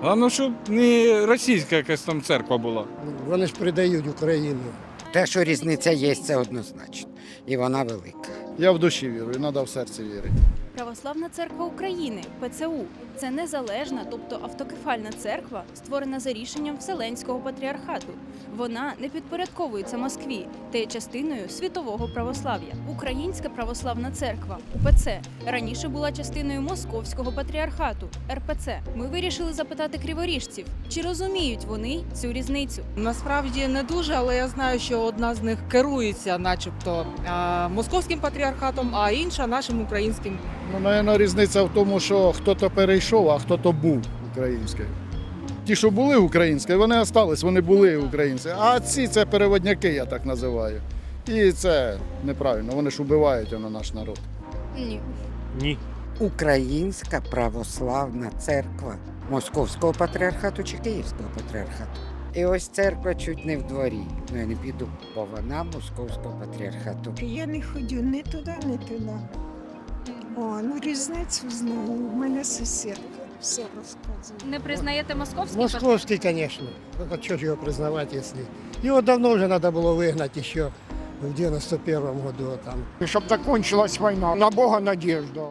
Головне, щоб не російська якась там церква була. Вони ж придають Україну. Те, що різниця є, це однозначно. І вона велика. Я в душі вірую, треба в серці вірити. Православна церква України ПЦУ це незалежна, тобто автокефальна церква, створена за рішенням Вселенського патріархату. Вона не підпорядковується Москві та є частиною світового православ'я. Українська православна церква УПЦ раніше була частиною Московського патріархату РПЦ. Ми вирішили запитати криворіжців, чи розуміють вони цю різницю. Насправді не дуже, але я знаю, що одна з них керується, начебто, московським патріархатом, а інша нашим українським. Ну, мабуть, різниця в тому, що хто-то перейшов, а хто-то був українською. Ті, що були українські, вони остались, вони були українці. А ці це переводняки, я так називаю. І це неправильно, вони ж вбивають воно наш народ. Ні. Ні. Українська православна церква Московського патріархату чи Київського патріархату. І ось церква чуть не в дворі. Ну я не піду, бо вона Московського патріархату. Я не ходжу ні туди, ні туди. О, ну різницю знаю. У мене сусідка все розказує. Не признаєте московський Московський, звісно. А що ж його признавати, якщо... Його давно вже треба було вигнати, ще в 91-му году там. Щоб закончилась війна, на Бога надіжда.